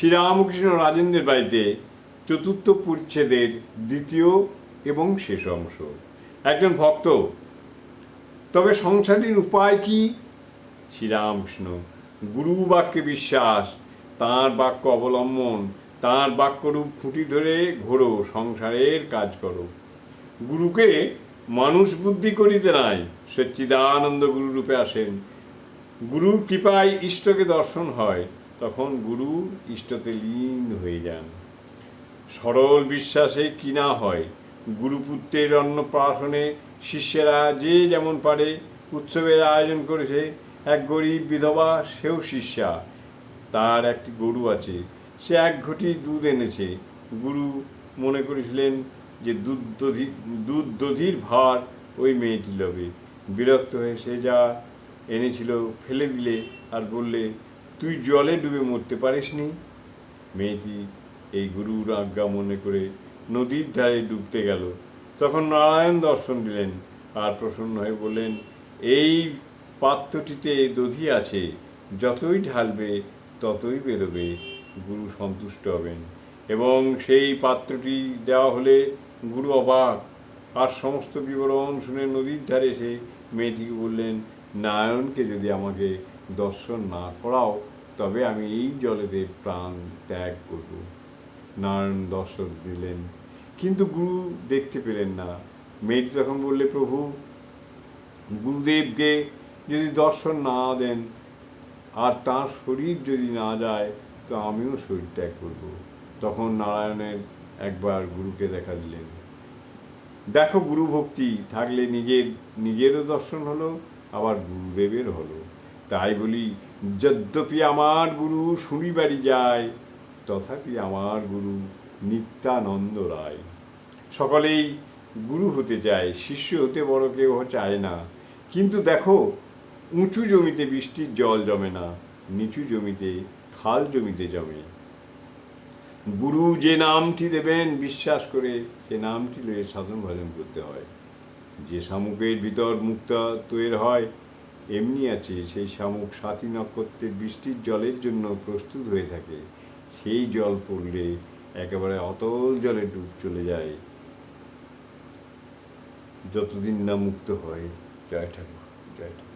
শ্রীরামকৃষ্ণ রাজেন্দ্রের বাড়িতে চতুর্থ পরিচ্ছেদের দ্বিতীয় এবং শেষ অংশ। একজন ভক্ত। তবে সংসারের উপায় কি? শ্রীরামকৃষ্ণ গুরু বাক্যে বিশ্বাস, তাঁর বাক্য অবলম্বন, তাঁর বাক্যরূপ খুঁটি ধরে ঘোরো, সংসারের কাজ করো। গুরুকে মানুষ বুদ্ধি করিতে নাই, সচ্চিদানন্দ গুরু রূপে আসেন। গুরুর কৃপায় ইষ্টকে দর্শন হয় তখন গুরু ইষ্টতে লীন হয়ে যান। সরল বিশ্বাসে কিনা হয়, গুরুপুত্রের অন্নপ্রাশনে শিষ্যেরা যে যেমন পারে, উৎসবের আয়োজন করেছে, এক গরিব বিধবা সেও শিষ্যা। তার একটি গরু আছে, সে এক ঘটি দুধ এনেছে। গুরু মনে করেছিলেন যে দুধ দধি দুধ দধির ভার ওই মেয়েটি লবে বিরক্ত হয়ে সে যা এনেছিল ফেলে দিলে আর বললে তুই জলে ডুবে মরতে পারিসনি। মেয়েটি এই গুরুর আজ্ঞা মনে করে নদীর ধারে ডুবতে গেল। তখন নারায়ণ দর্শন দিলেন আর প্রসন্ন হয়ে বললেন, এই পাত্রটিতে দধি আছে, যতই ঢালবে, ততই বেরোবে। গুরু সন্তুষ্ট হবেন। এবং সেই পাত্রটি দেওয়া হলে গুরু অবাক। আর সমস্ত বিবরণ শুনে নদীর ধারে এসে মেয়েটিকে বললেন নারায়ণকে যদি আমাকে দর্শন না করাও, তবে আমি এই জলেতে প্রাণ ত্যাগ করব। নারায়ণ দর্শন দিলেন। কিন্তু গুরু দেখতে পেলেন না। মেয়েটি তখন বললে, প্রভু, গুরুদেবকে যদি দর্শন না দেন আর তার শরীর যদি না যায়, তো আমিও শরীর ত্যাগ করব। তখন নারায়ণের একবার গুরুকে দেখা দিলেন। দেখো গুরু ভক্তি থাকলে নিজের, নিজেরও দর্শন হলো আবার গুরুদেবের হলো। তাই বলি, যদ্যপি আমার গুরু শুনিবাড়ি যায়, তথাপি আমার গুরু নিত্যানন্দ রায়। সকলেই গুরু হতে চায়, শিষ্য হতে বড় কেউ চায় না। কিন্তু দেখো, উঁচু জমিতে বৃষ্টির জল জমে না, নিচু জমিতে খাল জমিতে জমে। গুরু যে নামটি দেবেন, বিশ্বাস করে সে নামটি লয়ে সাধন ভজন করতে হয়। যে শামুকের ভিতর মুক্তা তৈরি হয়, এমনি আছে সেই শামুক সাতি নক্ষত্রের বৃষ্টির জলের জন্য প্রস্তুত হয়ে থাকে। সেই জল পড়লে একেবারে অতল জলে ডুব চলে যায়। যতদিন না মুক্ত হয়, জয় ঠাকুর জয় ঠাকুর।